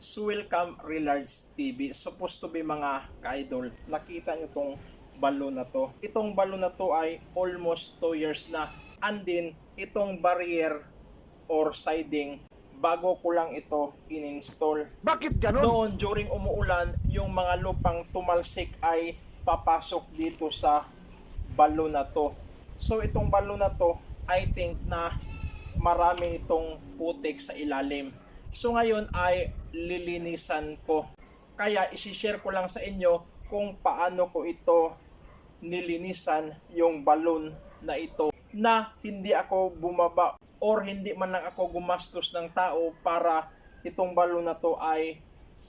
Swellcam Relards TV. Supposed to be mga ka-idol. Nakita nyo tong balon na to. Itong balon na to ay almost 2 years na. And then, itong barrier or siding, bago ko lang ito in-install. Bakit ganon? Noon, during umuulan, yung mga lupang tumalsik ay papasok dito sa balon na to. So, itong balon na to, I think na marami itong putik sa ilalim. So, ngayon ay lilinisan ko. Kaya, isishare ko lang sa inyo kung paano ko ito nilinisan yung balon na ito na hindi ako bumaba or hindi man lang ako gumastos ng tao para itong balon na to ay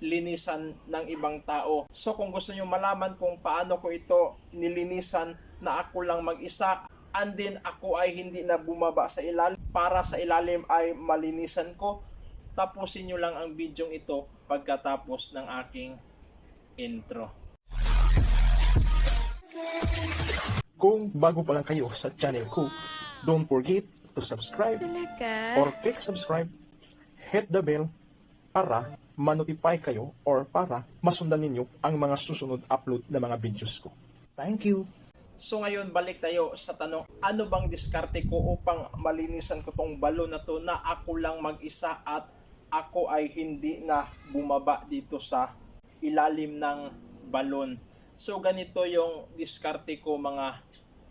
linisan ng ibang tao. So kung gusto nyo malaman kung paano ko ito nilinisan na ako lang mag-isa and then ako ay hindi na bumaba sa ilalim para sa ilalim ay malinisan ko tapusin nyo lang ang video ito pagkatapos ng aking intro. Kung bago pa lang kayo sa channel ko, don't forget to subscribe or click subscribe, hit the bell para manotify kayo or para masundan ninyo ang mga susunod upload na mga videos ko. Thank you! So ngayon balik tayo sa tanong, ano bang diskarte ko upang malinisan ko tong balon na to na ako lang mag-isa at ako ay hindi na bumaba dito sa ilalim ng balon. So ganito yung diskarte ko mga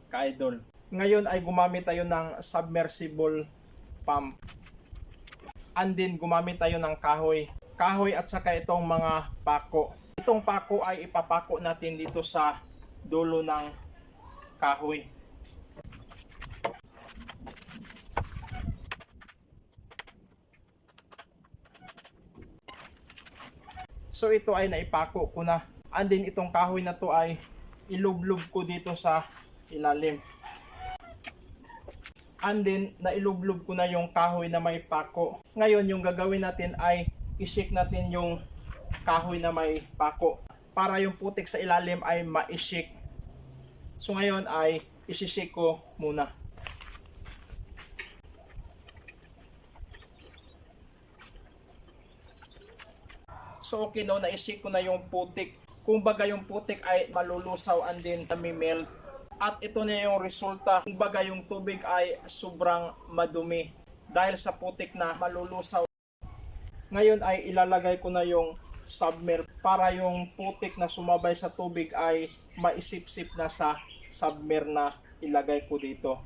ka-idol. Ngayon ay gumamit tayo ng submersible pump. And then gumamit tayo ng kahoy. Kahoy at saka itong mga pako. Itong pako ay ipapako natin dito sa dulo ng kahoy. So ito ay naipako ko na. And then itong kahoy na to ay ilublob ko dito sa ilalim. And then nailublob ko na yung kahoy na may pako. Ngayon yung gagawin natin ay isik natin yung kahoy na may pako para yung putik sa ilalim ay maisik So ngayon ay isisik ko muna. So okay no, naisik ko na yung putik. Kung baga yung putik ay malulusaw and then melt. At ito na yung resulta. Kung baga yung tubig ay sobrang madumi. Dahil sa putik na malulusaw. Ngayon ay ilalagay ko na yung submer para yung putik na sumabay sa tubig ay maisip-sip na sa submer na ilagay ko dito.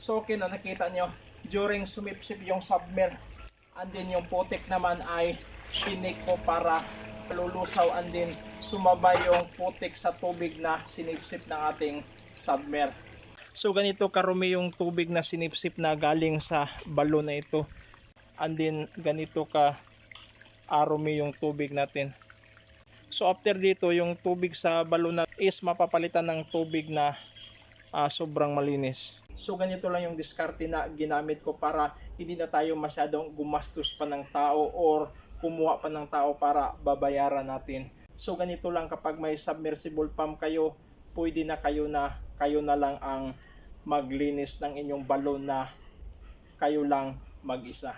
So okay na nakita nyo during sumipsip yung submer and then yung putik naman ay shinik ko para lulusaw and then sumabay yung putik sa tubig na sinipsip ng ating submer. So ganito karumi yung tubig na sinipsip na galing sa balon na ito. And then ganito ka arumi yung tubig natin. So after dito yung tubig sa balon na is mapapalitan ng tubig na ah, sobrang malinis. So ganito lang yung diskarte na ginamit ko para hindi na tayo masyadong gumastos pa ng tao or kumuha pa ng tao para babayaran natin. So ganito lang kapag may submersible pump kayo, pwede na kayo na kayo na lang ang maglinis ng inyong balon na kayo lang mag-isa.